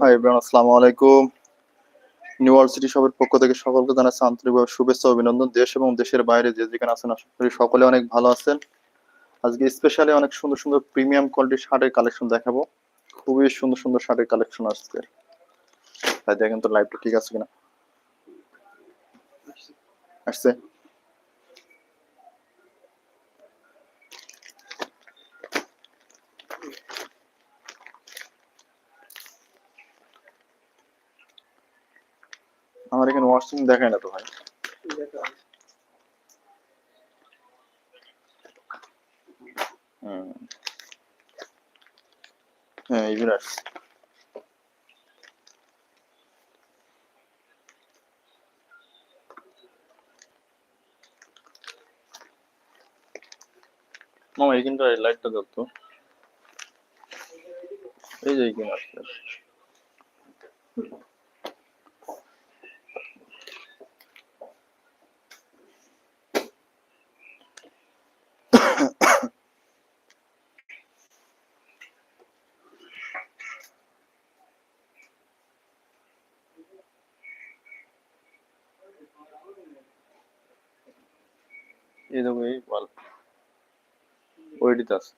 High শপের পক্ষ থেকে সকলকে জানাচ্ছি আন্তরিকভাবে শুভেচ্ছা অভিনন্দন। দেশ এবং দেশের বাইরে যে যেখানে আছেন, আশা করি সকলে অনেক ভালো আছেন। আজকে স্পেশালি অনেক সুন্দর সুন্দর প্রিমিয়াম কোয়ালিটির শার্টের কালেকশন দেখাবো। খুবই সুন্দর সুন্দর শার্টের কালেকশন আসছে তাই দেখেন তো লাইভটা ঠিক আছে কিনা? আসছে? ওয়াশিং দেখায় না তো ভাই। হ্যাঁ আসছে মামা এইখানটা লাইটটা দাও তো। এই যে এইখানে আসছে দেখো, এই বল ওইটিতে আছে।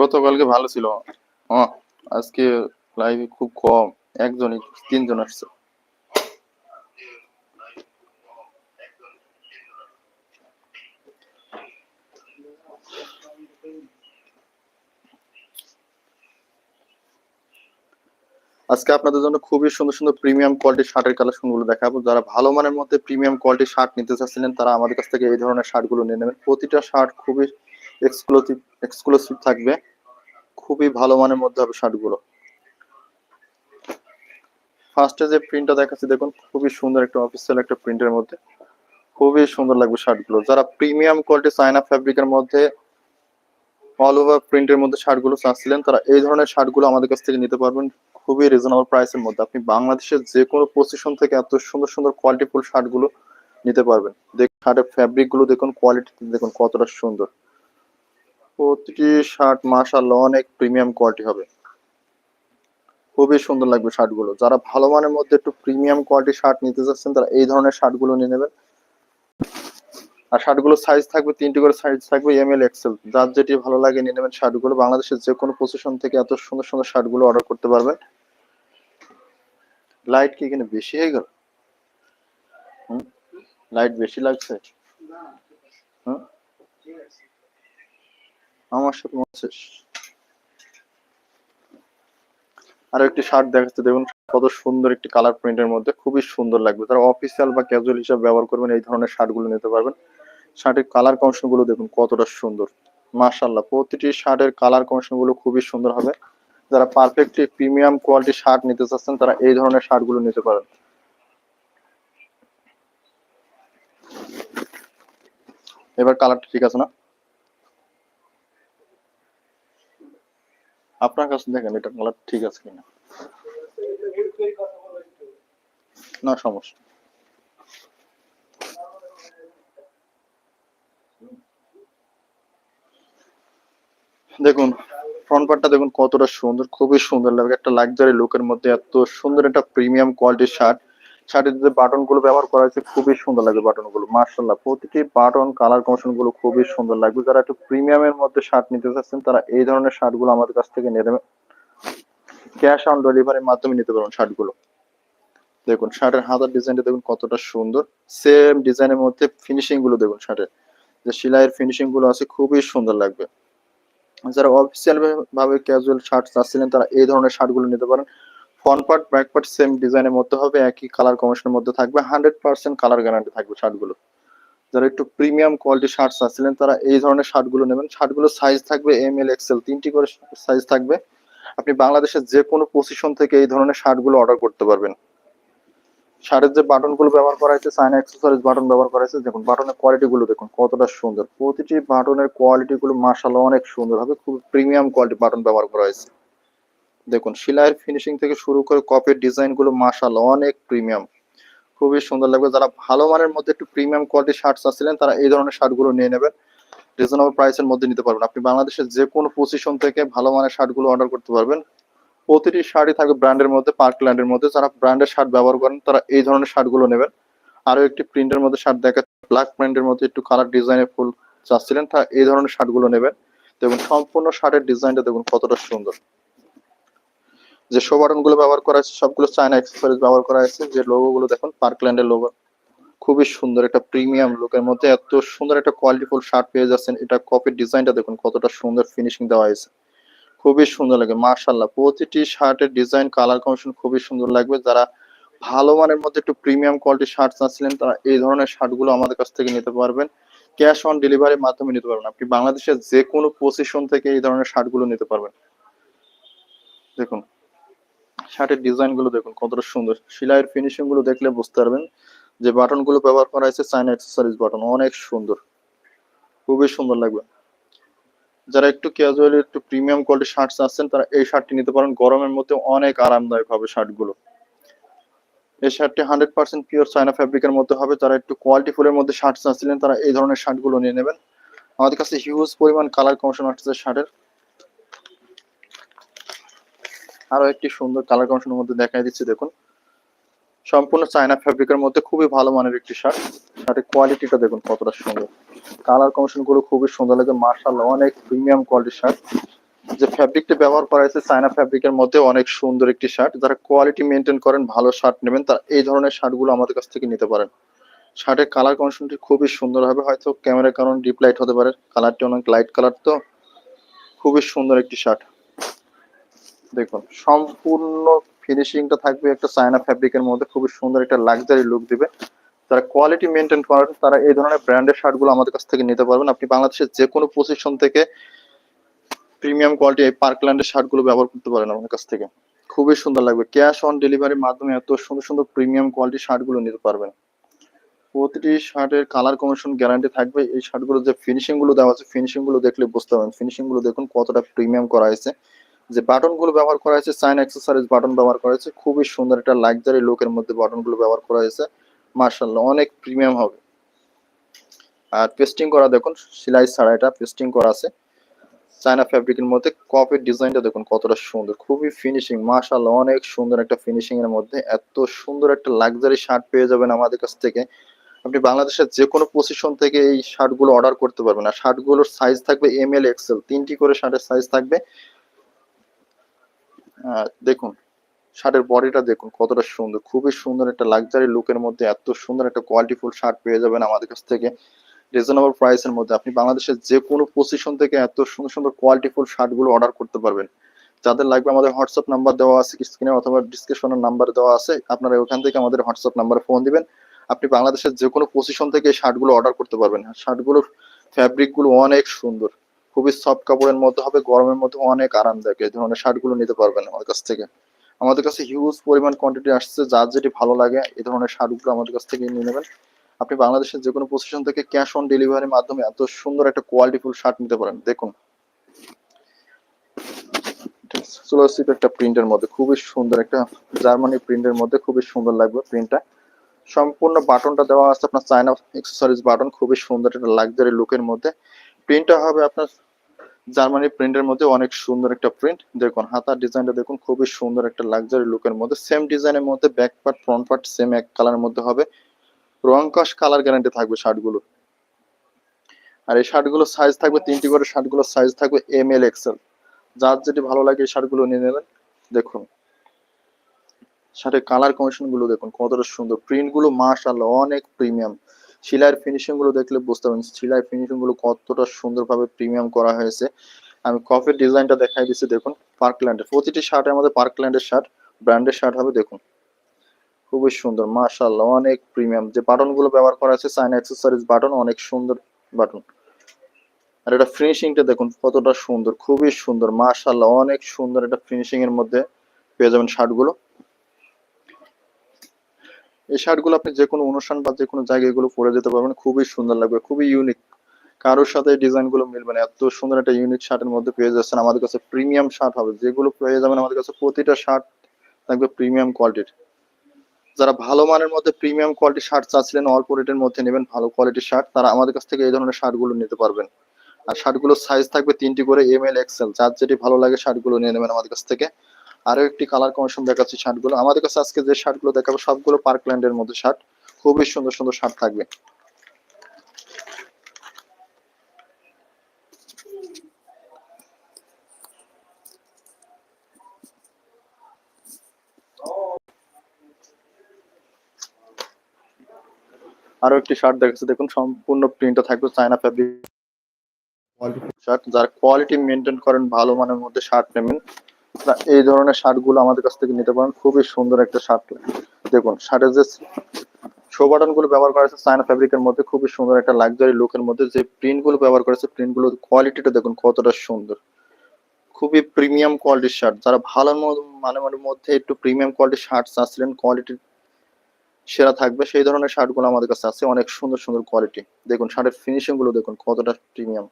গতকালকে ভালো ছিল। আজকে লাইভে খুব কম। একজনই, তিনজন আসছে। আজকে আপনাদের জন্য খুবই সুন্দর সুন্দর প্রিমিয়াম কোয়ালিটির শার্টের কালেকশনগুলো দেখাবো। যারা ভালো মানের মধ্যে প্রিমিয়াম কোয়ালিটির শার্ট নিতে চাচ্ছিলেন, তারা আমাদের কাছ থেকে এই ধরনের শার্টগুলো নিয়ে নেবেন। প্রতিটা শার্ট খুবই এক্সক্লুসিভ এক্সক্লুসিভ থাকবে। খুবই ভালো মানের মধ্যে হবে শার্টগুলো ফার্স্টে যে প্রিন্টটা দেখাচ্ছি, দেখুন, খুবই সুন্দর একটা অফিসিয়াল একটা প্রিন্টের মধ্যে। খুবই সুন্দর লাগবে শার্টগুলো যারা প্রিমিয়াম কোয়ালিটি চায়না ফ্যাব্রিকের মধ্যে অল ওভার প্রিন্টের মধ্যে শার্টগুলো চাচ্ছিলেন, তারা এই ধরনের শার্টগুলো আমাদের কাছ থেকে নিতে পারবেন। খুবই রিজনেবল প্রাইসের মধ্যে। আপনি বাংলাদেশের যে কোনো পজিশন থেকে এত সুন্দর সুন্দর কোয়ালিটিফুল শার্টগুলো নিতে পারবেন। দেখ শার্টের ফ্যাব্রিকগুলো দেখুন কোয়ালিটি দেখুন কতটা সুন্দর। প্রতিটি শার্ট মাশাআল্লাহ অনেক প্রিমিয়াম কোয়ালিটি হবে। খুবই সুন্দর লাগবে শার্টগুলো যারা ভালো মানের মধ্যে একটু প্রিমিয়াম কোয়ালিটি শার্ট নিতে চাচ্ছেন, তারা এই ধরনের শার্টগুলো নিয়ে নেবেন। আর শার্টগুলো সাইজ থাকবে, তিনটি করে সাইজ থাকবে এম এল এক্সেল যার যেটি ভালো লাগে নিয়ে নেবেন শার্টগুলো বাংলাদেশের যে কোনো পজিশন থেকে এত সুন্দর সুন্দর শার্টগুলো অর্ডার করতে পারবেন। লাইট কি এখানে বেশি হয়ে গেল? লাইট বেশি লাগছে? আমার সাথে মনে আর একটি শার্ট দেখাচ্ছে, দেখুন কত সুন্দর একটি কালার প্রিন্টের মধ্যে, খুবই সুন্দর লাগবে। তারা অফিসিয়াল বা ক্যাজুয়াল হিসাবে ব্যবহার করবেন, এই ধরনের শার্টগুলো নিতে পারবেন। শার্টের কালার কমিশনগুলো দেখুন কতটা সুন্দর। মাশাল্লাহ প্রতিটি শার্টের কালার কমিশনগুলো খুবই সুন্দর হবে। যারা পারফেক্টলি প্রিমিয়াম কোয়ালিটি শার্ট নিতে চাচ্ছেন, তারা এই ধরনের শার্টগুলো নিতে পারেন। এবার কালারটা ঠিক আছে না? আপনার কাছে দেখেন, এটা কালার ঠিক আছে কিনা? না, সমস্যা। দেখুন ফ্রন্ট পার্টটা দেখুন কতটা সুন্দর, খুবই সুন্দর লাগে একটা লাক্সারি লুকের মধ্যে এত সুন্দর একটা প্রিমিয়াম কোয়ালিটির শার্ট শার্টের যে বাটনগুলো ব্যবহার করা হয়েছে, খুবই সুন্দর লাগে বাটনগুলো। মার্শাল্লাহ প্রতিটি বাটন কালার কমিশনগুলো খুবই সুন্দর লাগবে। যারা একটু প্রিমিয়ামের মধ্যে শার্ট নিতে চাচ্ছেন, তারা এই ধরনের শার্টগুলো আমাদের কাছ থেকে নিয়ে ক্যাশ অন ডেলিভারির মাধ্যমে নিতে পারবেন শার্টগুলো। দেখুন শার্টের হাতার ডিজাইনটা দেখুন কতটা সুন্দর। সেম ডিজাইনের মধ্যে ফিনিশিংগুলো দেখুন শার্টের যে সেলাইয়ের ফিনিশিংগুলো আছে, খুবই সুন্দর লাগবে। যারা অফিসিয়াল ভাবে ক্যাজুয়াল শার্ট চাচ্ছিলেন, তারা এই ধরনের শার্টগুলো নিতে পারেন। Front part back part same ডিজাইনের মধ্যে হবে, একই কালার কমিশনের মধ্যে থাকবে হান্ড্রেড পার্সেন্ট কালার গ্যারান্টি থাকবে শার্টগুলো যারা একটু প্রিমিয়াম কোয়ালিটি শার্ট চাচ্ছিলেন, তারা এই ধরনের শার্টগুলো নেবেন। শার্টগুলো সাইজ থাকবে এম এল এক্সেল তিনটি করে সাইজ থাকবে। আপনি বাংলাদেশের যে কোনো পজিশন থেকে এই ধরনের শার্টগুলো অর্ডার করতে পারবেন। শার্টের যে বাটনগুলো ব্যবহার করা হয়েছে সাইন অ্যাক্সেসরিজ বাটন ব্যবহার করা হয়েছে, দেখুন বাটনের কোয়ালিটি গুলো দেখুন, কতটা সুন্দর। প্রতিটি বাটনের কোয়ালিটি গুলো মার্শাল্লাহ অনেক সুন্দর হবে, খুব প্রিমিয়াম কোয়ালিটি বাটন ব্যবহার করা হয়েছে। দেখুন, সেলাইয়ের ফিনিশিং থেকে শুরু করে কপের ডিজাইনগুলো মার্শাল্লাহ অনেক প্রিমিয়াম খুবই সুন্দর লাগবে, যারা ভালো মানের মধ্যে একটু প্রিমিয়াম কোয়ালিটি শার্ট চাচ্ছিলেন তারা এই ধরনের শার্টগুলো নিয়ে নেবেন। রিজনেবল প্রাইসের মধ্যে নিতে পারবেন। আপনি বাংলাদেশের যে কোনো পজিশন থেকে ভালো মানের শার্টগুলো অর্ডার করতে পারবেন। প্রতিটি শার্টই থাকবে ব্র্যান্ডের মধ্যে পার্কল্যান্ডের মধ্যে। যারা ব্র্যান্ডের শার্ট ব্যবহার করেন, তারা এই ধরনের শার্টগুলো নেবেন। আরও একটি প্রিন্টের মধ্যে শার্ট দেখা ব্ল্যাক প্রিন্টের মধ্যে একটু কালার ডিজাইনের ফুল চাচ্ছিলেন, তা এই ধরনের শার্টগুলো নেবেন। দেখুন, সম্পূর্ণ শার্টের ডিজাইনটা দেখুন কতটা সুন্দর। যে শো বাটনগুলো ব্যবহার করা হয়েছে, সবগুলো চায়না অ্যাক্সেসরিজ ব্যবহার করা হয়েছে। যে লোগো গুলো দেখুন পার্কল্যান্ডের লোগো খুবই সুন্দর একটা প্রিমিয়াম লুকের মধ্যে। এত সুন্দর একটা কোয়ালিটিফুল শার্ট পেয়ে যাচ্ছেন। এটা কপির ডিজাইনটা দেখুন কতটা সুন্দর ফিনিশিং দেওয়া হয়েছে। খুবই সুন্দর লাগে মার্শাল্লাহ প্রতিটি শার্টের ডিজাইন, কালার কম্বিনেশন খুবই সুন্দর লাগবে। যারা ভালো মানের মধ্যে একটু প্রিমিয়াম কোয়ালিটির শার্ট চাচ্ছিলেন তারা এই ধরনের শার্টগুলো আমাদের কাছ থেকে নিতে পারবেন। ক্যাশ অন ডেলিভারির মাধ্যমে নিতে পারবেন। আপনি বাংলাদেশের যে কোনো পজিশন থেকে এই ধরনের শার্টগুলো নিতে পারবেন। দেখুন, শার্টের ডিজাইনগুলো দেখুন, কতটা সুন্দর। সেলাইয়ের ফিনিশিংগুলো দেখলে বুঝতে পারবেন যে বাটনগুলো ব্যবহার করা হয়েছে চাইনা অ্যাক্সেসরিজ বাটন অনেক সুন্দর। খুবই সুন্দর লাগবে। যারা একটু ক্যাজুয়ালি একটু প্রিমিয়াম কোয়ালিটির শার্ট চাচ্ছেন তারা এই শার্টটি নিতে পারেন। গরমের মধ্যে অনেক আরামদায়ক হবে শার্টগুলো এই শার্টটি হান্ড্রেড পার্সেন্ট পিওর চাইনা ফ্যাব্রিকের মধ্যে হবে। যারা একটু কোয়ালিটি ফুলের মধ্যে শার্ট চাচ্ছিলেন তারা এই ধরনের শার্টগুলো নিয়ে নেবেন। আমাদের কাছে হিউজ পরিমাণ কালার কমিশন আসছে শার্টের আরও একটি সুন্দর কালার কমিশনের মধ্যে দেখাই দিচ্ছি, দেখুন। সম্পূর্ণ চায়না ফ্যাব্রিকের মধ্যে খুবই ভালো মানের একটি শার্ট। শার্টের কোয়ালিটিটা দেখুন কতটা সুন্দর। কালার কমিশনগুলো খুবই সুন্দর লাগে। মার্শাল অনেক প্রিমিয়াম কোয়ালিটির শার্ট। যে ফ্যাব্রিকটা ব্যবহার করা হয়েছে, চায়না ফ্যাব্রিকের মধ্যে অনেক সুন্দর একটি শার্ট। যারা কোয়ালিটি মেনটেন করেন, ভালো শার্ট নেবেন, তারা এই ধরনের শার্টগুলো আমাদের কাছ থেকে নিতে পারেন। শার্টের কালার কমিশনটি খুবই সুন্দর হবে। হয়তো ক্যামেরার কারণ ডিপ লাইট হতে পারে। কালারটি অনেক লাইট কালার তো খুবই সুন্দর একটি শার্ট। দেখুন, সম্পূর্ণ ফিনিশিংটা থাকবে একটা চায়না ফ্যাব্রিকের মধ্যে। খুবই সুন্দর একটা লাক্সারি লুক দিবে। যারা কোয়ালিটি মেনটেন করেন তারা এই ধরনের ব্র্যান্ডের শার্টগুলো আমাদের কাছ থেকে নিতে পারবেন। আপনি বাংলাদেশের যে কোনো পজিশন থেকে প্রিমিয়াম কোয়ালিটি এই পার্কল্যান্ডের শার্টগুলো ব্যবহার করতে পারেন আমাদের কাছ থেকে। খুবই সুন্দর লাগবে। ক্যাশ অন ডেলিভারির মাধ্যমে এত সুন্দর সুন্দর প্রিমিয়াম কোয়ালিটির শার্টগুলো নিতে পারবেন। প্রতিটি শার্টের কালার কমিশন গ্যারান্টি থাকবে। এই শার্টগুলো যে ফিনিশিংগুলো দেওয়া আছে ফিনিশিংগুলো দেখলে বুঝতে পারবেন। ফিনিশিংগুলো দেখুন কতটা প্রিমিয়াম করা হয়েছে। যে বাটনগুলো ব্যবহার করা হয়েছে চাইন অ্যাক্সেসরিজ বাটন ব্যবহার করা হয়েছে, খুবই সুন্দর একটা লাক্সারি লুকের মধ্যে বাটনগুলো ব্যবহার করা হয়েছে। মার্শাল্লাহ অনেক প্রিমিয়াম হবে। আর পেস্টিং করা দেখুন, সেলাই ছাড়া এটা পেস্টিং করা আছে। চায়না ফ্যাব্রিকের মধ্যে কপের ডিজাইনটা দেখুন, কতটা সুন্দর, খুবই ফিনিশিং মার্শাল্লাহ অনেক সুন্দর একটা ফিনিশিং এর মধ্যে এত সুন্দর একটা লাক্সারি শার্ট পেয়ে যাবেন আমাদের কাছ থেকে। আপনি বাংলাদেশের যে কোনো পজিশন থেকে এই শার্টগুলো অর্ডার করতে পারবেন। আর শার্টগুলোর সাইজ থাকবে এম এল এক্সেল তিনটি করে শার্টের সাইজ থাকবে। দেখুন, শার্টের বডিটা দেখুন কতটা সুন্দর, খুবই সুন্দর একটা লাক্সারি লুকের মধ্যে এত সুন্দর একটা কোয়ালিটিফুল শার্ট পেয়ে যাবেন আমাদের কাছ থেকে। রিজনেবল প্রাইসের মধ্যে আপনি বাংলাদেশের যে কোনো পজিশন থেকে এত সুন্দর সুন্দর কোয়ালিটিফুল শার্টগুলো অর্ডার করতে পারবেন। যাদের লাগবে আমাদের হোয়াটসঅ্যাপ নাম্বার দেওয়া আছে স্ক্রিনে অথবা ডিসক্রিপশনের নাম্বার দেওয়া আছে, আপনারা ওখান থেকে আমাদের হোয়াটসঅ্যাপ নাম্বারে ফোন দিবেন। আপনি বাংলাদেশের যে কোনো পজিশন থেকে শার্টগুলো অর্ডার করতে পারবেন। শার্টগুলোর ফ্যাব্রিকগুলো অনেক সুন্দর। খুবই সফট কাপড়ের মধ্যে হবে, গরমের মধ্যে অনেক আরামদায়ক এই ধরনের শার্টগুলো নিতে পারবেন আমাদের কাছ থেকে। আমাদের কাছে হিউজ পরিমাণ কোয়ান্টিটি আসছে, যার যেটি ভালো লাগে, এই ধরনের শার্টগুলো আমাদের কাছ থেকে নিয়ে নেবেন। আপনি বাংলাদেশের যে কোনো পজিশন থেকে ক্যাশ অন ডেলিভারির মাধ্যমে এত সুন্দর একটা কোয়ালিটিফুল শার্ট নিতে পারেন, দেখুন। সুলসিপ একটা প্রিন্টের মধ্যে, খুবই সুন্দর একটা জার্মানি প্রিন্টের মধ্যে খুবই সুন্দর লাগবে প্রিন্টটা সম্পূর্ণ বাটনটা দেওয়া আছে আপনার চায়না এক্সেসরিজ বাটন খুবই সুন্দর একটা লাক্সারি লুকের মধ্যে। প্রিন্টটা হবে আপনার জার্মানি প্রিন্টের মধ্যে অনেক সুন্দর একটা প্রিন্ট দেখুন, হাতার ডিজাইনটা দেখুন, খুবই সুন্দর একটা লাক্সারি লুকের মধ্যে। সেম ডিজাইনের মধ্যে back part front part same এক কালারের মধ্যে হবে। রংকাশ কালার গ্যারান্টি থাকবে শার্টগুলো। আর এই শার্টগুলো সাইজ থাকবে, তিনটি করে শার্টগুলোর সাইজ থাকবে এম এল এক্সেল যার যেটি ভালো লাগে এই শার্টগুলো নিয়ে নেবেন। দেখুন, শার্টের কালার কমিশনগুলো দেখুন, কতটা সুন্দর। প্রিন্টগুলো মাশাআল্লাহ, অনেক প্রিমিয়াম সেলাইয়ের ফিনিশিংগুলো দেখলে বুঝতে পারবেন সেলাই ফিনিশিংগুলো কতটা সুন্দরভাবে প্রিমিয়াম করা হয়েছে। আমি কফের ডিজাইনটা দেখাই দিচ্ছি, দেখুন পার্কল্যান্ডের প্রতিটি শার্টের মধ্যে পার্কল্যান্ডের শার্ট ব্র্যান্ডের শার্ট হবে, দেখুন। খুবই সুন্দর, মাশাআল্লাহ, অনেক প্রিমিয়াম যে বাটনগুলো ব্যবহার করা আছে সাইন অ্যাক্সেসরিজ বাটন অনেক সুন্দর বাটন আর এটা ফিনিশিংটা দেখুন, কতটা সুন্দর, খুবই সুন্দর, মাশাআল্লাহ, অনেক সুন্দর এটা ফিনিশিং এর মধ্যে পেয়ে যাবেন শার্টগুলো এই শার্টগুলো আপনি যে কোনো অনুষ্ঠান বা যে কোনো জায়গায় এগুলো পরে যেতে পারবেন। খুবই সুন্দর লাগবে, খুবই ইউনিক কারোর সাথে ডিজাইনগুলো মিলবে না, এত সুন্দর একটা ইউনিক শার্টের মধ্যে পেয়ে যাচ্ছেন। আমাদের কাছে প্রিমিয়াম শার্ট হবে, যেগুলো পেয়ে যাবেন আমাদের কাছে প্রতিটা শার্ট থাকবে প্রিমিয়াম কোয়ালিটির যারা ভালো মানের মধ্যে প্রিমিয়াম কোয়ালিটি শার্ট চাচ্ছিলেন, অল্প রেটের মধ্যে নেবেন ভালো কোয়ালিটির শার্ট, তারা আমাদের কাছ থেকে এই ধরনের শার্টগুলো নিতে পারবেন। আর শার্টগুলোর সাইজ থাকবে তিনটি করে এম এল এক্সেল যার যেটি ভালো লাগে শার্টগুলো নিয়ে নেবেন আমাদের কাছ থেকে। আরও একটি কালার কমিশন দেখাচ্ছি শার্টগুলো। আমাদের কাছে আজকে যে শার্টগুলো দেখাবো সবগুলো পার্কল্যান্ডের মধ্যে শার্ট। খুবই সুন্দর সুন্দর শার্ট থাকবে। আরও একটি শার্ট দেখাচ্ছে। দেখুন সম্পূর্ণ প্রিন্টটা থাকবে চায়না ফ্যাব্রিক শার্ট যার কোয়ালিটি মেনটেন করেন ভালো মানের মধ্যে শার্ট নেবেন। এই ধরনের শার্টগুলো আমাদের কাছ থেকে নিতে পারেন। খুবই সুন্দর একটা শার্ট। দেখুন, শার্টের যে শো বাটনগুলো ব্যবহার করা হয়েছে চায়না ফ্যাব্রিকের মধ্যে খুবই সুন্দর একটা লাক্সারি লুকের মধ্যে যে প্রিন্টগুলো ব্যবহার করেছে প্রিন্টগুলোর কোয়ালিটিটা দেখুন কতটা সুন্দর। খুবই প্রিমিয়াম কোয়ালিটির শার্ট যারা ভালো মানে মানের মধ্যে একটু প্রিমিয়াম কোয়ালিটির শার্ট চাচ্ছিলেন কোয়ালিটি সেরা থাকবে। সেই ধরনের শার্টগুলো আমাদের কাছে আছে, অনেক সুন্দর সুন্দর কোয়ালিটি দেখুন, শার্টের ফিনিশিংগুলো দেখুন কতটা প্রিমিয়াম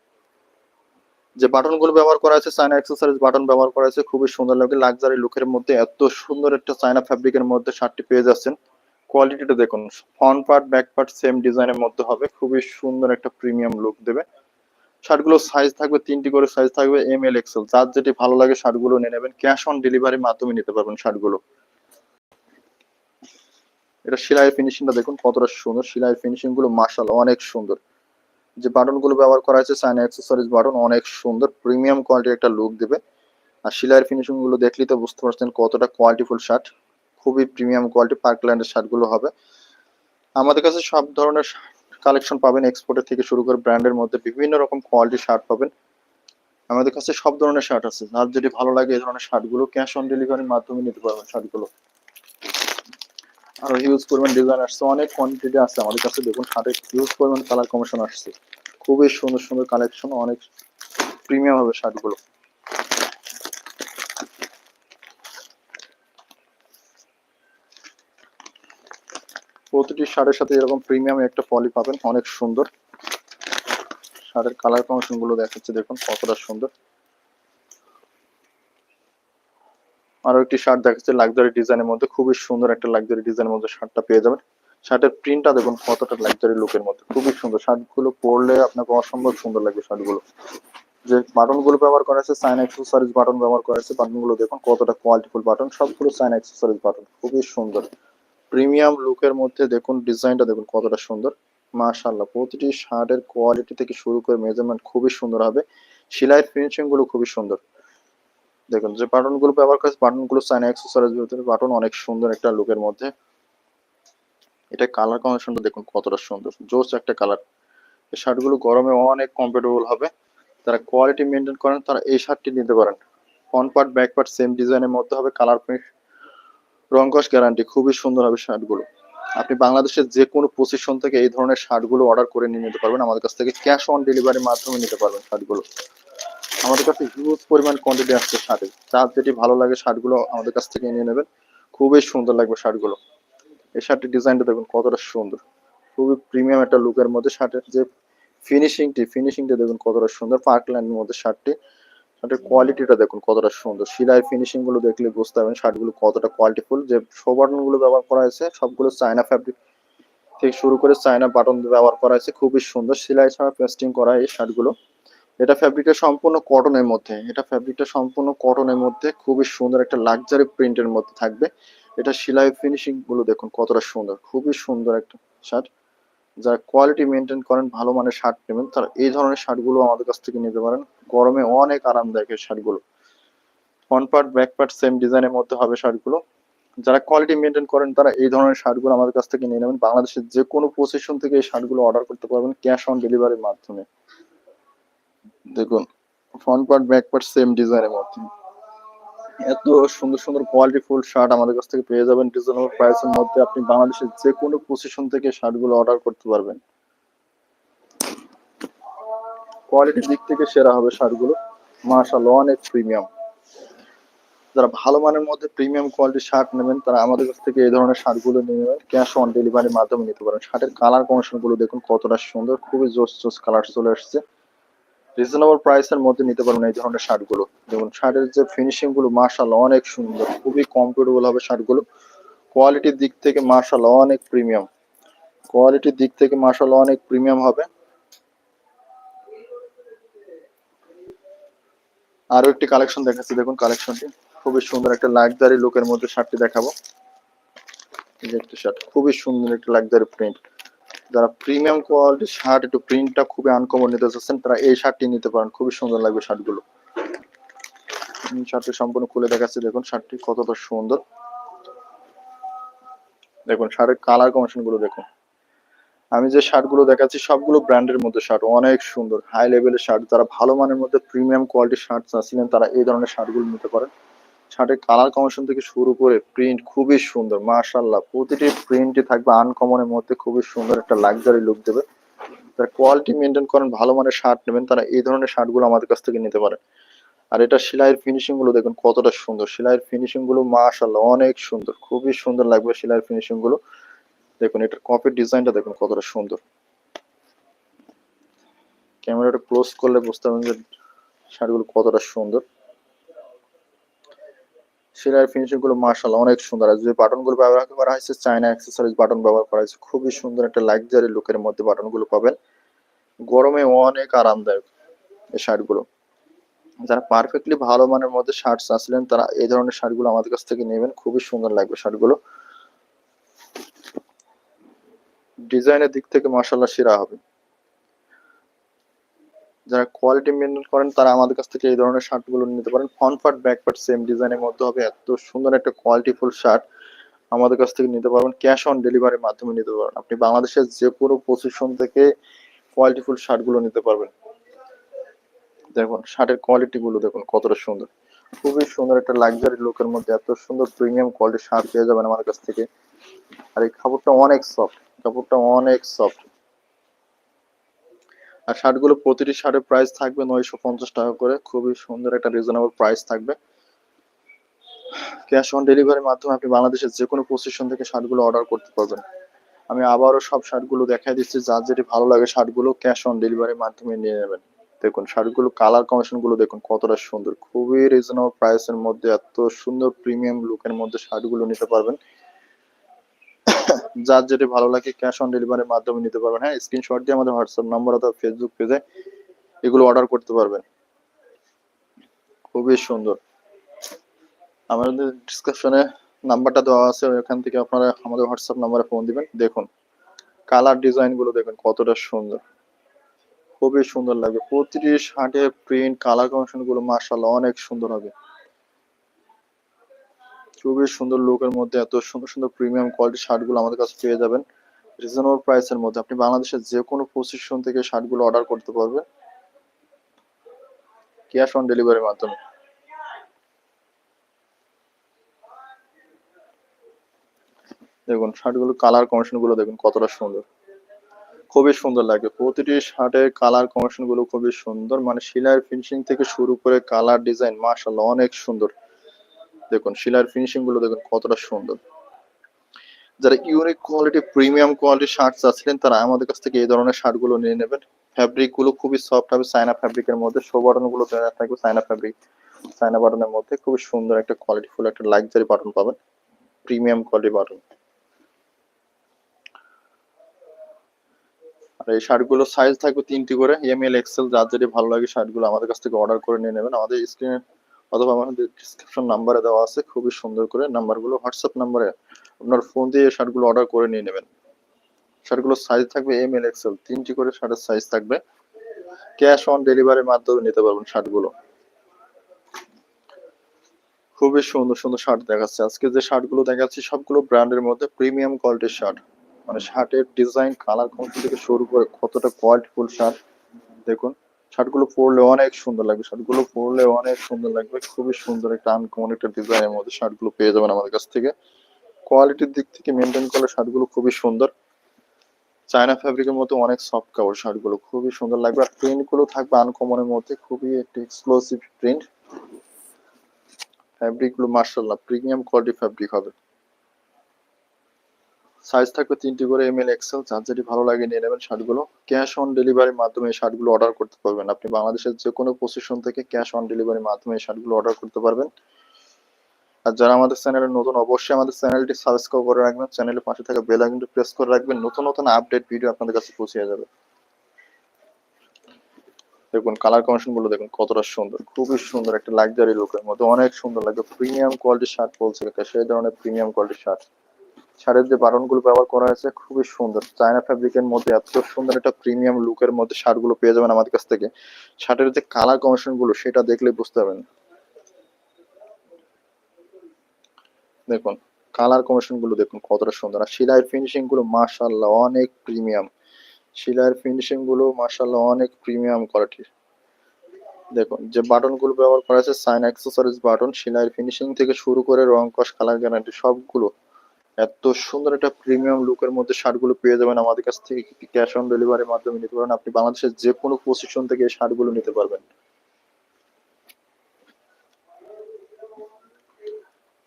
যে বাটনগুলো ব্যবহার করা আছে চায়না অ্যাক্সেসরিজ বাটন ব্যবহার করা আছে, খুবই সুন্দর লাগে লাক্সারি লুকের মধ্যে এত সুন্দর একটা চায়না ফ্যাব্রিকের মধ্যে শার্টটি পেয়ে যাচ্ছেন। কোয়ালিটিটা দেখুন front part back part same ডিজাইনের মধ্যে হবে, খুবই সুন্দর একটা প্রিমিয়াম লুক দেবে। শার্টগুলো সাইজ থাকবে, তিনটি করে সাইজ থাকবে এম এল এক্সেল যার যেটি ভালো লাগে শার্টগুলো নিয়ে নেবেন ক্যাশ অন ডেলিভারির মাধ্যমে নিতে পারবেন শার্টগুলো এটা সেলাই ফিনিশিংটা দেখুন, কতটা সুন্দর, সেলাই ফিনিশিংগুলো মার্শাল অনেক সুন্দর। যে বাটনগুলো ব্যবহার করা হয়েছে চায়না অ্যাক্সেসরিজ বাটন, অনেক সুন্দর প্রিমিয়াম কোয়ালিটির একটা লুক দেবে। আর সেলাইয়ের ফিনিশিংগুলো দেখলেই তো বুঝতে পারছেন কতটা কোয়ালিটিফুল শার্ট খুবই প্রিমিয়াম কোয়ালিটি পার্কল্যান্ডের শার্টগুলো হবে। আমাদের কাছে সব ধরনের কালেকশন পাবেন এক্সপোর্টের থেকে শুরু করে ব্র্যান্ডের মধ্যে বিভিন্ন রকম কোয়ালিটির শার্ট পাবেন। আমাদের কাছে সব ধরনের শার্ট আছে। আর যদি ভালো লাগে এই ধরনের শার্টগুলো ক্যাশ অন ডেলিভারির মাধ্যমে নিতে পারবেন শার্টগুলো। আরও হিউজ পরিমাণ ডিজাইন আসছে, অনেক কোয়ান্টিটি আছে আমাদের কাছে। দেখুন শার্টের হিউজ পরিমাণ কালার কমিশন আসছে। খুবই সুন্দর সুন্দর কালেকশন অনেক প্রিমিয়াম হবে শার্টগুলো। প্রতিটি শার্টের সাথে এরকম প্রিমিয়াম একটা পলি পাবেন, অনেক সুন্দর। শার্টের কালার কমিশনগুলো দেখাচ্ছে, দেখুন কতটা সুন্দর। আরও একটি শার্ট দেখাচ্ছে লাক্সারি ডিজাইনের মধ্যে, খুবই সুন্দর একটা লাক্সারি ডিজাইনের মধ্যে শার্টটা পেয়ে যাবেন। শার্টের প্রিন্টটা দেখুন, কতটা লাক্সারি লুকের মধ্যে, খুবই সুন্দর। শার্টগুলো পরলে আপনাকে অসম্ভব সুন্দর লাগবে শার্টগুলো যে বাটনগুলো ব্যবহার করা আছে সাইন অ্যাক্সেসরিজ বাটন ব্যবহার করা আছে বাটনগুলো দেখুন, কতটা কোয়ালিটিফুল বাটন সবগুলো সাইন অ্যাক্সেসরিজ বাটন খুবই সুন্দর। প্রিমিয়াম লুকের মধ্যে দেখুন ডিজাইনটা দেখুন, কতটা সুন্দর। মাশাআল্লাহ, প্রতিটি শার্টের কোয়ালিটি থেকে শুরু করে মেজারমেন্ট খুবই সুন্দর হবে। সেলাইয়ের ফিনিশিংগুলো খুবই সুন্দর। দেখুন, যে বাটনগুলো ব্যবহার করেছে বাটনগুলো অ্যাক্সেসরিজ ভিতরে বাটন অনেক সুন্দর একটা লুকের মধ্যে। এটা কালার কম্বিনেশনটা দেখুন কতটা সুন্দর। জোস একটা কালার এই শার্টগুলো গরমে অনেক কমফোর্টেবল হবে। তারা কোয়ালিটি মেনটেন করেন, তারা এই শার্টটি নিতে পারেন। Front part back part same ডিজাইনের মধ্যে হবে কালার প্রিন্ট রং কস গ্যারান্টি খুবই সুন্দর হবে শার্টগুলো আপনি বাংলাদেশের যে কোনো পজিশন থেকে এই ধরনের শার্টগুলো অর্ডার করে নিয়ে নিতে পারবেন। আমাদের কাছ থেকে ক্যাশ অন ডেলিভারির মাধ্যমে নিতে পারবেন শার্টগুলো আমাদের কাছে হিউজ পরিমাণ কোয়ান্টিটি আসছে শার্টের যার যেটি ভালো লাগে শার্টগুলো আমাদের কাছ থেকে নিয়ে নেবেন। খুবই সুন্দর লাগবে শার্টগুলো এই শার্টের ডিজাইনটা দেখুন, কতটা সুন্দর। খুবই প্রিমিয়াম একটা লুকের মধ্যে শার্টের যে ফিনিশিংটি ফিনিশিংটা দেখুন কতটা সুন্দর। পার্কল্যান্ডের মধ্যে শার্টটি শার্টের কোয়ালিটিটা দেখুন কতটা সুন্দর। সিলাই ফিনিশিংগুলো দেখলে বুঝতে পারবেন শার্টগুলো কতটা কোয়ালিটিফুল যে শো বাটনগুলো ব্যবহার করা হয়েছে, সবগুলো চায়না ফ্যাব্রিক থেকে শুরু করে চায়না বাটন ব্যবহার করা হয়েছে। খুবই সুন্দর। সেলাই ছাড়া পেস্টিং করা এই শার্টগুলো এটা ফ্যাব্রিকটা সম্পূর্ণ কটনের মধ্যে। এটা ফ্যাব্রিকটা সম্পূর্ণ কটনের মধ্যে খুবই সুন্দর একটা লাক্সারি প্রিন্টের মধ্যে থাকবে। এটা সেলাই ফিনিশিংগুলো দেখুন কতটা সুন্দর, খুবই সুন্দর একটা শার্ট যারা কোয়ালিটি মেনটেন করেন, ভালো মানের শার্ট নেবেন, তারা এই ধরনের শার্টগুলো আমাদের কাছ থেকে নিতে পারেন। গরমে অনেক আরামদায়ক এই শার্টগুলো front part back part same ডিজাইনের মধ্যে হবে শার্টগুলো যারা কোয়ালিটি মেনটেন করেন, তারা এই ধরনের শার্টগুলো আমাদের কাছ থেকে নিয়ে নেবেন। বাংলাদেশের যে কোনো পজিশন থেকে এই শার্টগুলো অর্ডার করতে পারবেন ক্যাশ অন ডেলিভারির মাধ্যমে। দেখুন front part back part same ডিজাইনের মধ্যে। এত সুন্দর সুন্দর কোয়ালিটি ফুল শার্ট আমাদের কাছ থেকে পেয়ে যাবেন। রিজনেবল প্রাইসের মধ্যে আপনি বাংলাদেশের যে কোনো পজিশন থেকে শার্টগুলো অর্ডার করতে পারবেন। কোয়ালিটির দিক থেকে সেরা হবে শার্টগুলো মার্শাল্লাহ অনেক প্রিমিয়াম যারা ভালো মানের মধ্যে প্রিমিয়াম কোয়ালিটির শার্ট নেবেন, তারা আমাদের কাছ থেকে এই ধরনের শার্টগুলো নিয়ে নেবেন। ক্যাশ অন ডেলিভারির মাধ্যমে নিতে পারেন। শার্টের কালার কমিশনগুলো দেখুন কতটা সুন্দর, খুবই জোস জোস কালার চলে আসছে। রিজনেবল প্রাইসের মধ্যে নিতে পারবেন এই ধরনের শার্টগুলো। যেমন শার্টের যে ফিনিশিংগুলো মার্শাল অনেক সুন্দর, খুবই কমফোর্টেবল হবে শার্টগুলো। কোয়ালিটির দিক থেকে মার্শাল অনেক প্রিমিয়াম কোয়ালিটির দিক থেকে মার্শাল অনেক প্রিমিয়াম হবে। আরও একটি কালেকশন দেখাচ্ছি, দেখুন কালেকশনটি খুবই সুন্দর একটা লাক্সারি লুকের মধ্যে শার্টটি দেখাবো। এই যে একটা শার্ট খুবই সুন্দর একটা লাক্সারি প্রিন্ট যারা প্রিমিয়াম কোয়ালিটি শার্ট একটু প্রিন্টটা খুবই আনকমন নিতে চাচ্ছেন, তারা এই শার্টটি নিতে পারেন। খুবই সুন্দর লাগবে শার্টগুলো শার্টটি সম্পূর্ণ খুলে দেখাচ্ছি। দেখুন শার্টটি কতটা সুন্দর। দেখুন শার্টের কালার কমিশনগুলো দেখুন। আমি যে শার্টগুলো দেখাচ্ছি, সবগুলো ব্র্যান্ডের মধ্যে শার্ট অনেক সুন্দর হাই লেভেলের শার্ট যারা ভালো মানের মধ্যে প্রিমিয়াম কোয়ালিটির শার্ট চাচ্ছিলেন তারা এই ধরনের শার্টগুলো নিতে পারেন। শার্টের কালার কমিশন থেকে শুরু করে প্রিন্ট খুবই সুন্দর মাশাল্লাহ প্রতিটি প্রিন্টই থাকবে আনকমনের মধ্যে, খুবই সুন্দর একটা লাক্সারি লুক দেবে। যারা কোয়ালিটি মেনটেন করেন, ভালো মানের শার্ট নেবেন, তারা এই ধরনের শার্টগুলো আমাদের কাছ থেকে নিতে পারেন। আর এটা সেলাইয়ের ফিনিশিংগুলো দেখুন, কতটা সুন্দর। সেলাইয়ের ফিনিশিংগুলো মাশাল্লাহ অনেক সুন্দর, খুবই সুন্দর লাগবে সেলাইয়ের ফিনিশিংগুলো। দেখুন, এটার কপির ডিজাইনটা দেখুন কতটা সুন্দর। ক্যামেরাটা ক্লোজ করলে বুঝতে পারবেন যে শার্টগুলো কতটা সুন্দর। সেলাইয়ের ফিনিশিংগুলো মাশাল্লাহ অনেক সুন্দর। আর যে বাটনগুলো ব্যবহার করা হয়েছে চায়না অ্যাক্সেসরিজ বাটন ব্যবহার করা হয়েছে, খুবই সুন্দর একটা লাক্সারি লুকের মধ্যে বাটনগুলো পাবেন। গরমে অনেক আরামদায়ক এই শার্টগুলো যারা পারফেক্টলি ভালো মানের মধ্যে শার্ট চাচ্ছিলেন তারা এই ধরনের শার্টগুলো আমাদের কাছ থেকে নেবেন, খুবই সুন্দর লাগবে শার্টগুলো ডিজাইনের দিক থেকে মার্শাল্লাহ সেরা হবে। যারা কোয়ালিটি মেনটেন করেন, তারা আমাদের কাছ থেকে এই ধরনের শার্টগুলো নিতে পারেন। Front part back part same ডিজাইনের মধ্যে হবে। এত সুন্দর একটা কোয়ালিটিফুল শার্ট আমাদের কাছ থেকে নিতে পারবেন। ক্যাশ অন ডেলিভারির মাধ্যমে নিতে পারবেন। আপনি বাংলাদেশের যে কোনো পজিশন থেকে কোয়ালিটিফুল শার্টগুলো নিতে পারবেন। দেখুন শার্টের কোয়ালিটি গুলো দেখুন কতটা সুন্দর। খুবই সুন্দর একটা লাক্সারি লুকের মধ্যে এত সুন্দর প্রিমিয়াম কোয়ালিটির শার্ট পেয়ে যাবেন আমাদের কাছ থেকে। আর এই কাপড়টা অনেক সফট কাপড়টা অনেক সফট আর শার্টগুলো প্রতিটি শার্টের প্রাইস থাকবে নয়শো পঞ্চাশ টাকা করে। খুবই সুন্দর একটা রিজনেবল প্রাইস থাকবে। ক্যাশ অন ডেলিভারির মাধ্যমে আপনি বাংলাদেশের যে কোনো পজিশন থেকে শার্টগুলো অর্ডার করতে পারবেন। আমি আবারও সব শার্টগুলো দেখাই দিচ্ছি। যার যেটি ভালো লাগে শার্টগুলো ক্যাশ অন ডেলিভারির মাধ্যমে নিয়ে নেবেন। দেখুন, শার্টগুলো কালার কমিশনগুলো দেখুন, কতটা সুন্দর। খুবই রিজনেবল প্রাইসের মধ্যে এত সুন্দর প্রিমিয়াম লুকের মধ্যে শার্টগুলো নিতে পারবেন। যার যেটি ভালো লাগে ক্যাশ অন ডেলিভারির মাধ্যমে নিতে পারবেন। হ্যাঁ স্ক্রিনশট দিয়ে আমাদের হোয়াটসঅ্যাপ নাম্বার অথবা ফেসবুক পেজে এগুলো অর্ডার করতে পারবেন। খুবই সুন্দর। আমাদের ডিসক্রিপশনে নাম্বারটা দেওয়া আছে, ওখান থেকে আপনারা আমাদের হোয়াটসঅ্যাপ নাম্বারে ফোন দিবেন। দেখুন কালার ডিজাইনগুলো দেখুন, কতটা সুন্দর। খুবই সুন্দর লাগবে প্রতিটি শার্টের প্রিন্ট কালার কমিশনগুলো মার্শাল্লাহ অনেক সুন্দর হবে। খুবই সুন্দর লুকের মধ্যে, এত সুন্দর সুন্দর প্রিমিয়াম কোয়ালিটির শার্টগুলো আমাদের কাছে পেয়ে যাবেন। রিজনেবল প্রাইসের মধ্যে। আপনি বাংলাদেশের যে কোনো পজিশন থেকে শার্টগুলো অর্ডার করতে পারবেন। ক্যাশ অন ডেলিভারির মাধ্যমে। দেখুন শার্টগুলো কালার কমিশনগুলো দেখুন কতটা সুন্দর। খুবই সুন্দর লাগে। প্রতিটি শার্টের কালার কমিশনগুলো খুবই সুন্দর। মানে সেলাইয়ের ফিনিশিং থেকে শুরু করে কালার ডিজাইন মার্শাল্লাহ অনেক সুন্দর। দেখুন সেলাইয়ের ফিনিশিংগুলো দেখুন কতটা সুন্দর। যারা ইউনিক কোয়ালিটি প্রিমিয়াম কোয়ালিটির শার্ট চাচ্ছিলেন তারা আমাদের কাছ থেকে এই ধরনের শার্টগুলো নিয়ে নেবেন। ফ্যাব্রিকগুলো খুবই সফট হবে সাইনা ফ্যাব্রিকের মধ্যে। শো বাটনগুলো থাকবে সাইনা ফ্যাব্রিক সাইনা বাটনের মধ্যে। খুবই সুন্দর একটা কোয়ালিটি ফুল একটা লাক্সারি বাটন পাবেন প্রিমিয়াম কোয়ালিটি বাটন আর এই শার্টগুলো সাইজ থাকবে তিনটি করে এম এল এক্সেল যার যেটি ভালো লাগে শার্টগুলো আমাদের কাছ থেকে অর্ডার করে নিয়ে নেবেন। আমাদের স্ক্রিনে অথবা আমাদের ডিসক্রিপশন নাম্বারে দেওয়া আছে, খুবই সুন্দর করে নাম্বারগুলো হোয়াটসঅ্যাপ নাম্বারে আপনার ফোন দিয়ে শার্টগুলো অর্ডার করে নিয়ে নেবেন। শার্টগুলো সাইজ থাকবে এম এল এক্সেল তিনটি করে শার্টের সাইজ থাকবে। ক্যাশ অন ডেলিভারির মাধ্যমে নিতে পারবেন শার্টগুলো খুবই সুন্দর সুন্দর শার্ট দেখাচ্ছে। আজকে যে শার্টগুলো দেখাচ্ছি, সবগুলো ব্র্যান্ডের মধ্যে প্রিমিয়াম কোয়ালিটির শার্ট মানে শার্টের ডিজাইন কালার কোয়ালিটি থেকে শুরু করে কতটা কোয়ালিটিফুল শার্ট দেখুন। শার্টগুলো পরলে অনেক সুন্দর লাগবে, শার্টগুলো পরলে অনেক সুন্দর লাগবে, খুবই সুন্দর একটা আনকমন একটা ডিজাইনের মধ্যে শার্টগুলো পেয়ে যাবেন আমাদের কাছ থেকে। কোয়ালিটির দিক থেকে মেনটেন করলে শার্টগুলো খুবই সুন্দর। চায়না ফ্যাব্রিকের মতো অনেক সফট কাপড় শার্টগুলো, খুবই সুন্দর লাগবে। আর প্রিন্টগুলো থাকবে আনকমনের মধ্যে, খুবই একটা এক্সক্লুসিভ প্রিন্ট ফ্যাব্রিকগুলো মার্শাল্লাহ প্রিমিয়াম কোয়ালিটি ফ্যাব্রিক হবে। সাইজ থাকবে তিনটি করে এম এল এক্সেল যার যেটি ভালো লাগে নিয়ে নেবেন শার্টগুলো। ক্যাশ অন ডেলিভারির মাধ্যমে শার্টগুলো অর্ডার করতে পারবেন। আপনি বাংলাদেশের যে কোনো পজিশন থেকে ক্যাশ অন ডেলিভারির মাধ্যমে এই শার্টগুলো অর্ডার করতে পারবেন। আর যারা আমাদের চ্যানেলে নতুন, অবশ্যই আমাদের চ্যানেলটি সাবস্ক্রাইব করে রাখবেন। চ্যানেলের পাশে থাকা বেল আইকনটি প্রেস করে রাখবেন। নতুন নতুন আপডেট ভিডিও আপনাদের কাছে পৌঁছে যাবে। দেখুন কালার কমিশনগুলো দেখুন, কতটা সুন্দর। খুবই সুন্দর একটা লাক্সারি লুকের মধ্যে। অনেক সুন্দর লাগে। প্রিমিয়াম কোয়ালিটির শার্ট বলছে সেই ধরনের প্রিমিয়াম কোয়ালিটির শার্ট শার্টের যে বাটনগুলো ব্যবহার করা হয়েছে, খুবই সুন্দর। চায়না ফ্যাব্রিকের মধ্যে এত সুন্দর একটা প্রিমিয়াম লুকের মধ্যে শার্টগুলো পেয়ে যাবেন আমাদের কাছ থেকে। শার্টের যে কালার কমিশনগুলো সেটা দেখলে বুঝতে পারবেন। দেখুন কালার কমিশনগুলো দেখুন, কতটা সুন্দর। আর সেলাইয়ের ফিনিশিংগুলো মাশাআল্লাহ, অনেক প্রিমিয়াম সেলাইয়ের ফিনিশিংগুলো মাশাআল্লাহ, অনেক প্রিমিয়াম কোয়ালিটির দেখুন, যে বাটনগুলো ব্যবহার করা আছে সাইন অ্যাক্সেসরিজ বাটন, সেলাইয়ের ফিনিশিং থেকে শুরু করে রং কস কালার গ্যারান্টি সবগুলো এত সুন্দর একটা প্রিমিয়াম লুকের মধ্যে শার্টগুলো পেয়ে যাবেন আমাদের কাছ থেকে। ক্যাশ অন ডেলিভারির মাধ্যমে নিতে পারেন আপনি বাংলাদেশের যে কোনো পজিশন থেকে এই শার্টগুলো নিতে পারবেন।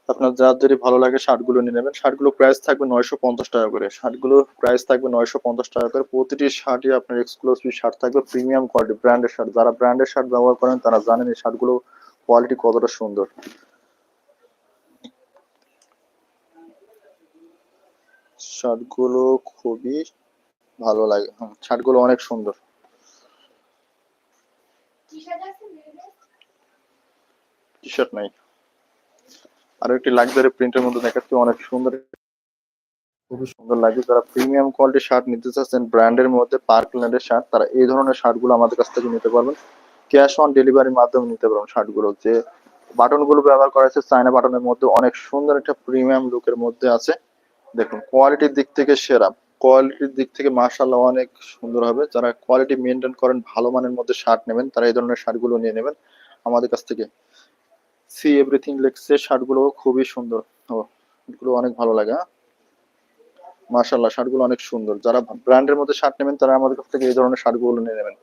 আপনার যার যদি ভালো লাগে শার্টগুলো নিয়ে নেবেন। শার্টগুলো প্রাইস থাকবে নয়শো পঞ্চাশ টাকা করে। শার্টগুলো প্রাইস থাকবে নয়শো পঞ্চাশ টাকা করে। প্রতিটি শার্টই আপনার এক্সক্লুসিভ শার্ট থাকবে। প্রিমিয়াম কোয়ালিটি ব্র্যান্ডের শার্ট। যারা ব্র্যান্ডের শার্ট ব্যবহার করেন, তারা জানেন এই শার্টগুলো কোয়ালিটি কতটা সুন্দর। শার্টগুলো খুবই ভালো লাগে। শার্টগুলো অনেক সুন্দর। টি শার্ট নাই। আরও একটি লাক্সারি প্রিন্টের মধ্যে দেখাচ্ছি অনেক সুন্দর। খুবই সুন্দর লাগে যারা প্রিমিয়াম কোয়ালিটির শার্ট নিতে চাচ্ছেন ব্র্যান্ডের মধ্যে পার্কল্যান্ডের শার্ট তারা এই ধরনের শার্টগুলো আমাদের কাছ থেকে নিতে পারবেন। ক্যাশ অন ডেলিভারির মাধ্যমে নিতে পারবেন শার্টগুলো। যে বাটনগুলো ব্যবহার করা হয়েছে চায়না বাটনের মধ্যে অনেক সুন্দর একটা প্রিমিয়াম লুকের মধ্যে আছে। দেখুন কোয়ালিটির দিক থেকে সেরা। কোয়ালিটির দিক থেকে মার্শাল্লাহ অনেক সুন্দর হবে। যারা কোয়ালিটি মেনটেন করেন, ভালো মানের মধ্যে শার্ট নেবেন, তারা এই ধরনের শার্টগুলো নিয়ে নেবেন আমাদের কাছ থেকে। সি এভরিথিং লেক্সের শার্টগুলো খুবই সুন্দর। ও অনেক ভালো লাগে হ্যাঁ? শার্টগুলো অনেক সুন্দর। যারা ব্র্যান্ডের মধ্যে শার্ট নেবেন, তারা আমাদের কাছ থেকে এই ধরনের শার্টগুলো নিয়ে নেবেন।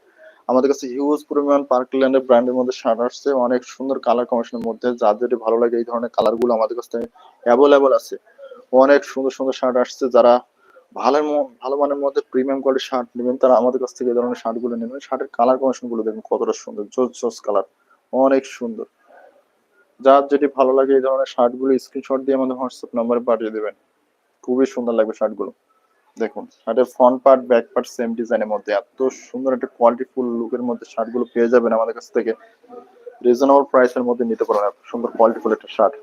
আমাদের কাছে হিউজ পরিমাণ পার্কল্যান্ডের ব্র্যান্ডের মধ্যে শার্ট আসছে। অনেক সুন্দর কালার কমিশনের মধ্যে, যার ভালো লাগে এই ধরনের কালারগুলো আমাদের কাছ অ্যাভেলেবল আছে। অনেক সুন্দর সুন্দর শার্ট আসছে। যারা ভালো ভালো মানের মধ্যে প্রিমিয়াম কোয়ালিটির শার্ট নেবেন, তারা আমাদের কাছ থেকে ধরনের শার্টগুলো নেবেন। শার্টের কালার কমিশনগুলো দেখুন, কতটা সুন্দর, জোস জোস কালার অনেক সুন্দর। যার যেটি ভালো লাগে এই ধরনের শার্ট শার্টগুলো স্ক্রিনশট দিয়ে আমাদের হোয়াটসঅ্যাপ নাম্বারে পাঠিয়ে দেবেন। খুবই সুন্দর লাগবে শার্টগুলো দেখুন শার্টের front part back part same ডিজাইনের মধ্যে। এত সুন্দর একটা কোয়ালিটি ফুল লুকের মধ্যে শার্টগুলো পেয়ে যাবেন আমাদের কাছ থেকে। রিজনেবল প্রাইসের মধ্যে নিতে এত সুন্দর কোয়ালিটি ফুল একটা শার্ট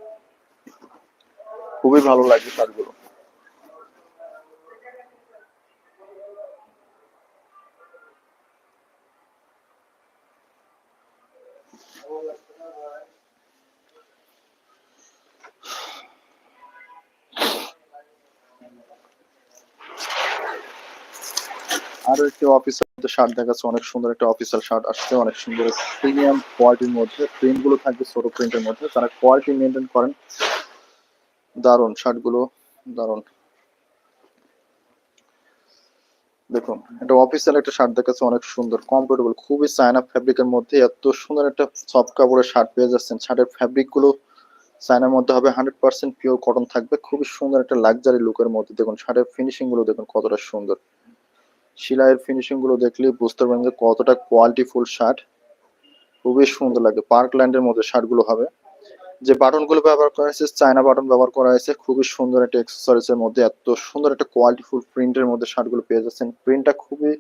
খুবই ভালো লাগবে শার্টগুলো আরও একটি অফিসের শার্ট দেখাচ্ছে, অনেক সুন্দর একটা অফিসিয়াল শার্ট আসছে, অনেক সুন্দর প্রিমিয়াম কোয়ালিটির মধ্যে প্রিন্টগুলো থাকবে ছোট প্রিন্টের মধ্যে। তারা কোয়ালিটি মেনটেন করেন দারুণ শার্টগুলো দারুণ দেখুন এটা অফিসিয়াল একটা শার্ট দেখাচ্ছে অনেক সুন্দর কমফোর্টেবল খুবই চায়না ফ্যাব্রিকের মধ্যে, এত সুন্দর একটা সফট কাপড়ের শার্ট পেয়ে যাচ্ছেন। শার্টের ফ্যাব্রিকগুলো চায়নার মধ্যে হবে হান্ড্রেড পার্সেন্ট পিওর কটন থাকবে, খুবই সুন্দর একটা লাক্সারি লুকের মধ্যে। দেখুন, শার্টের ফিনিশিংগুলো দেখুন, কতটা সুন্দর। সেলাইয়ের ফিনিশিংগুলো দেখলে বুঝতে পারবেন যে কতটা কোয়ালিটি ফুল শার্ট। খুবই সুন্দর লাগে পার্কল্যান্ডের মধ্যে শার্টগুলো হবে। যে বাটনগুলো ব্যবহার করা হয়েছে, চায়না বাটন ব্যবহার করা হয়েছে, খুবই সুন্দর একটা এক্সেসরিজ এর মধ্যে, এত সুন্দর একটা কোয়ালিটি ফুল প্রিন্টের মধ্যে শার্টগুলো পেয়ে যাচ্ছেন। প্রিন্টটা খুবই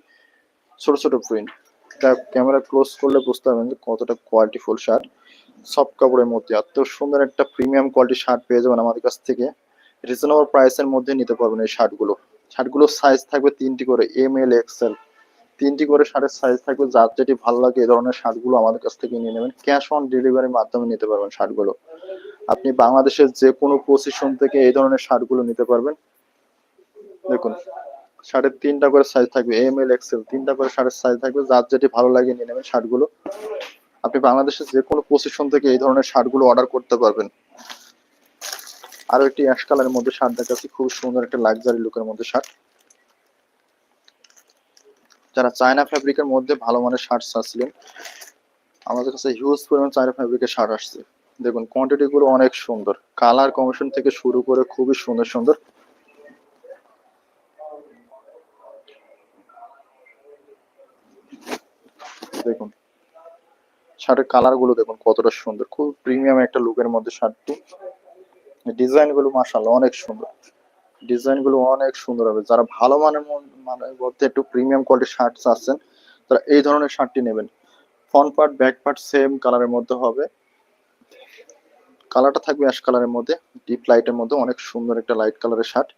ছোট ছোট প্রিন্ট এটা ক্যামেরা ক্লোজ করলে বুঝতে পারবেন যে কতটা কোয়ালিটি ফুল শার্ট। সফট কাপড়ের মধ্যে, এত সুন্দর একটা প্রিমিয়াম কোয়ালিটি শার্ট পেয়ে যাবেন আমাদের কাছ থেকে। রিজনেবল প্রাইসের মধ্যে নিতে পারবেন এই শার্টগুলো। শার্টগুলোর সাইজ থাকবে তিনটি করে এম এল এক্সেল তিনটি করে শার্টের সাইজ থাকবে, যার যেটি ভালো লাগে, এই ধরনের শার্টগুলো আমাদের কাছ থেকে নিয়ে নেবেন। ক্যাশ অন ডেলিভারির মাধ্যমে নিতে পারবেন শার্টগুলো। আপনি বাংলাদেশের যে কোনো পজিশন থেকে এই ধরনের শার্টগুলো নিতে পারবেন। দেখুন শার্টের তিনটা করে সাইজ থাকবে এম এল এক্সেল তিনটা করে শার্টের সাইজ থাকবে, যার যেটি ভালো লাগে নিয়ে নেবেন শার্টগুলো আপনি বাংলাদেশের যে কোনো পজিশন থেকে এই ধরনের শার্টগুলো অর্ডার করতে পারবেন। আরও একটি অ্যাশ কালারের মধ্যে শার্ট দেখাচ্ছি, খুব সুন্দর একটা লাক্সারি লুকের মধ্যে শার্ট যারা চায়না ফ্যাব্রিকের মধ্যে ভালো মানের শার্ট চাচ্ছিলেন, আমাদের কাছে হিউজ পরিমাণ চায়না ফ্যাব্রিকের শার্ট আসছে। দেখুন কোয়ান্টিটি গুলো অনেক সুন্দর। কালার কমিশন থেকে শুরু করে খুবই সুন্দর সুন্দর। দেখুন শার্টের কালারগুলো দেখুন, কতটা সুন্দর। খুব প্রিমিয়াম একটা লুকের মধ্যে শার্টটি ডিজাইনগুলো মাসাল্লাহ অনেক সুন্দর। ডিজাইনগুলো অনেক সুন্দর হবে। যারা ভালো মানের মন- মানে বলতে একটু প্রিমিয়াম কোয়ালিটির শার্ট চাচ্ছেন তারা এই ধরনের শার্টটি নেবেন। Front part back part same কালারের মধ্যে হবে। কালারটা থাকবে অ্যাশ কালারের মধ্যে, ডিপ লাইটের মধ্যে, অনেক সুন্দর একটা লাইট কালারের শার্ট।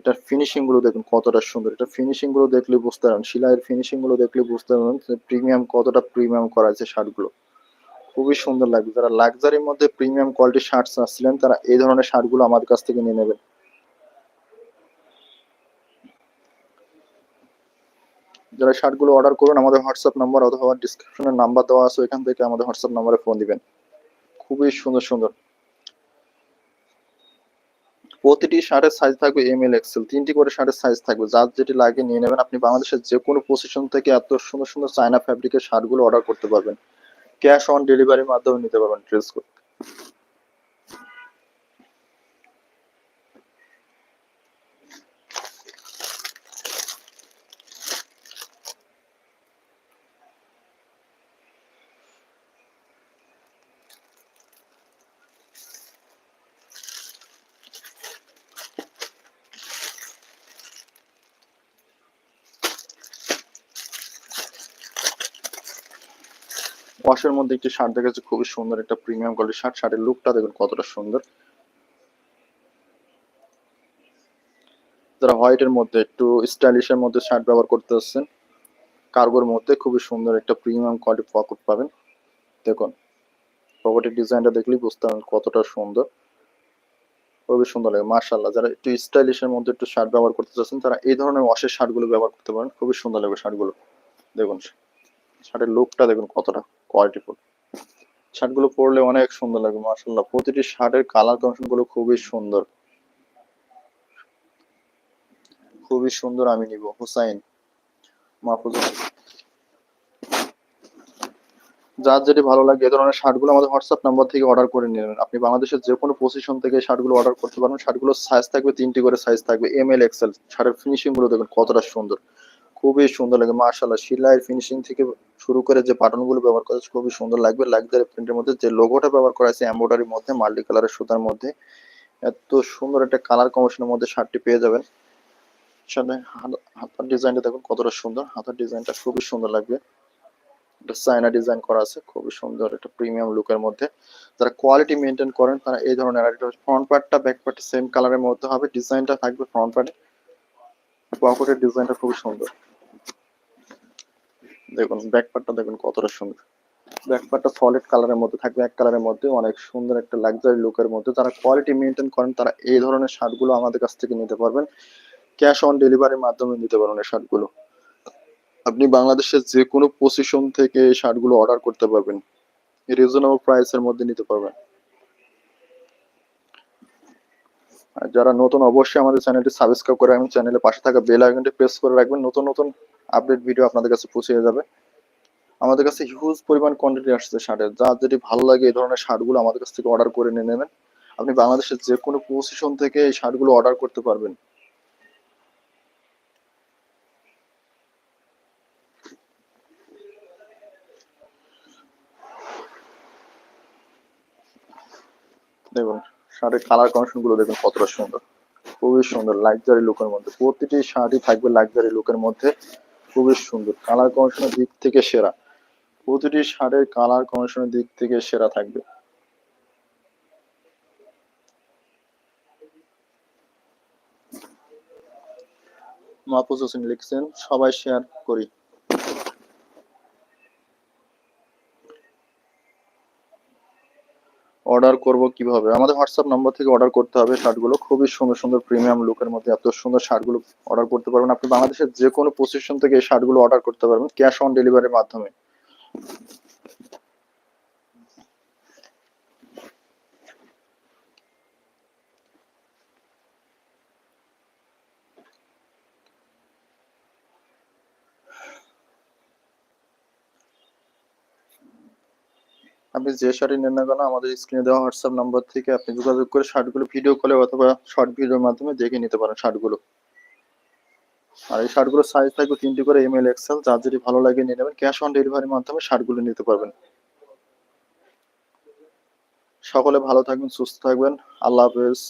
এটার ফিনিশিংগুলো দেখুন কতটা সুন্দর। এটা ফিনিশিংগুলো দেখলে বুঝতে পারবেন, সেলাইয়ের ফিনিশিংগুলো দেখলে বুঝতে পারবেন প্রিমিয়াম কতটা প্রিমিয়াম করা আছে শার্টগুলো খুবই সুন্দর লাগবে। যারা লাক্সারির মধ্যে প্রিমিয়াম কোয়ালিটির শার্ট চাচ্ছিলেন তারা এই ধরনের শার্টগুলো আমাদের কাছ থেকে নিয়ে নেবেন। যারা শার্টগুলো অর্ডার করুন আমাদের হোয়াটসঅ্যাপ নাম্বার অথবা ডিসক্রিপশনের নাম্বার দেওয়া আছে এখান থেকে আমাদের হোয়াটসঅ্যাপ নাম্বারে ফোন দিবেন। খুবই সুন্দর সুন্দর। প্রতিটি শার্টের সাইজ থাকবে এম এল এক্সেল তিনটি করে শার্টের সাইজ থাকবে। যার যেটি লাগে নিয়ে নেবেন। আপনি বাংলাদেশের যে কোনো পজিশন থেকে এত সুন্দর সুন্দর চায়না ফ্যাব্রিকের শার্টগুলো অর্ডার করতে পারবেন। ক্যাশ অন ডেলিভারির মাধ্যমে নিতে পারবেন ড্রেসগুলো ওয়াশের মধ্যে একটি শার্ট দেখা যাচ্ছে খুবই সুন্দর একটা প্রিমিয়াম কোয়ালিটির শার্ট। শার্টের লুকটা দেখুন কতটা সুন্দর। যারা হোয়াইটের মধ্যে একটু স্টাইলিশের মধ্যে শার্ট ব্যবহার করতে আসছেন কার্গোর মধ্যে খুবই সুন্দর একটা প্রিমিয়াম কোয়ালিটি পকেট পাবেন। দেখুন পকেটের ডিজাইনটা দেখলেই বুঝতে পারবেন কতটা সুন্দর। খুবই সুন্দর লাগে মার্শাল্লাহ যারা একটু স্টাইলিশের মধ্যে একটু শার্ট ব্যবহার করতে চাচ্ছেন, তারা এই ধরনের ওয়াশের শার্টগুলো ব্যবহার করতে পারেন। খুবই সুন্দর লাগবে শার্টগুলো। দেখুন, শার্টের লুকটা দেখুন কতটা। কোয়ালিটিফুল শার্টগুলো পরলে অনেক সুন্দর লাগবে মার্শাল্লাহ প্রতিটি শার্টের কালার কম্বিনেশনগুলো খুবই সুন্দর। খুবই সুন্দর আমি নিব, হুসাইন। মাহফুজ যার যেটি ভালো লাগে, এ ধরনের শার্টগুলো আমাদের হোয়াটসঅ্যাপ নাম্বার থেকে অর্ডার করে নেবেন। আপনি বাংলাদেশের যে কোনো পজিশন থেকে শার্টগুলো অর্ডার করতে পারবেন। শার্টগুলোর সাইজ থাকবে তিনটি করে সাইজ থাকবে এম এল এক্সেল শার্টের ফিনিশিংগুলো দেখুন কতটা সুন্দর। খুবই সুন্দর লাগে মার্শাল্লাহ সিলাইয়ের ফিনিশিং থেকে শুরু করে যে গুলো ব্যবহার করা খুবই সুন্দর লাগবে। লাক্সারি প্রিন্টের মধ্যে যে লোগোটা ব্যবহার করা আছে এমব্রয়ডারির মধ্যে, মাল্টি কালারের সুতার মধ্যে, এত সুন্দর একটা কালার কম্বিনেশনের মধ্যে শার্টটি পেয়ে যাবেন। সামনে হাত- হাতার ডিজাইনটা দেখুন, কতটা সুন্দর। হাতার ডিজাইনটা খুবই সুন্দর লাগবে। এটা চায়না ডিজাইন করা আছে, খুবই সুন্দর একটা প্রিমিয়াম লুকের মধ্যে। যারা কোয়ালিটি মেনটেন করেন, তারা এই ধরনের আর ফ্রন্ট পার্টটা ব্যাক পার্ট সেম কালারের মধ্যে হবে। ডিজাইনটা থাকবে ফ্রন্ট পার্টে পকেটের ডিজাইনটা খুবই সুন্দর। দেখুন ব্যাক পার্টটা দেখুন কতটা সুন্দর। ব্যাক পার্টটা সলিড কালারের মধ্যে থাকবে, এক কালারের মধ্যে অনেক সুন্দর একটা লাক্সারি লুকের মধ্যে। যারা কোয়ালিটি মেনটেন করেন, তারা এই ধরনের শার্টগুলো আমাদের কাছ থেকে নিতে পারবেন। ক্যাশ অন ডেলিভারির মাধ্যমে নিতে পারবেন এই শার্টগুলো। আপনি বাংলাদেশের যে কোনো পজিশন থেকে এই শার্টগুলো অর্ডার করতে পারবেন। রিজনেবল প্রাইসের মধ্যে নিতে পারবেন। আর যারা নতুন, অবশ্যই আমাদের চ্যানেলটি সাবস্ক্রাইব করে এবং চ্যানেলের পাশে থাকা বেল আইকনটি প্রেস করে রাখবেন। নতুন নতুন আপডেট ভিডিও আপনাদের কাছে পৌঁছে যাবে। আমাদের কাছে হিউজ পরিমাণ কোয়ান্টিটি আসছে শার্টের। যা যদি ভালো লাগে এই ধরনের শার্টগুলো আমাদের কাছ থেকে অর্ডার করে নিয়ে নেবেন। আপনি বাংলাদেশের যে কোনো পজিশন থেকে এই শার্টগুলো অর্ডার করতে পারবেন। দেখুন, শার্টের কালার কম্বিনেশনগুলো দেখুন কতটা সুন্দর। খুবই সুন্দর লাক্সারি লুকের মধ্যে। প্রতিটি শার্টই থাকবে লাক্সারি লুকের মধ্যে। খুবই সুন্দর। কালার কমিশনের দিক থেকে সেরা। প্রতিটি শার্টের কালার কমিশনের দিক থেকে সেরা থাকবে। মাহফুজ হোসেন লিখছেন, সবাই শেয়ার করি। অর্ডার করব কীভাবে? আমাদের হোয়াটসঅ্যাপ নম্বর থেকে অর্ডার করতে হবে শার্টগুলো। খুবই সুন্দর সুন্দর প্রিমিয়াম লুকের মধ্যে এত সুন্দর শার্টগুলো অর্ডার করতে পারবেন। আপনি বাংলাদেশের যে কোনো পজিশন থেকে এই শার্টগুলো অর্ডার করতে পারবেন ক্যাশ অন ডেলিভারির মাধ্যমে। আপনি যে শাড়ি নেন না কেন, আমাদের স্ক্রিনে দেওয়া হোয়াটসঅ্যাপ নাম্বার থেকে আপনি যোগাযোগ করে শার্টগুলো ভিডিও কলে অথবা শর্ট ভিডিওর মাধ্যমে দেখে নিতে পারেন শার্টগুলো আর এই শার্টগুলোর সাইজ থাকবে তিনটি করে এম এল এক্সেল যার যদি ভালো লাগে নিয়ে নেবেন ক্যাশ অন ডেলিভারির মাধ্যমে শার্টগুলো নিতে পারবেন। সকলে ভালো থাকবেন, সুস্থ থাকবেন, আল্লাহ হাফেজ।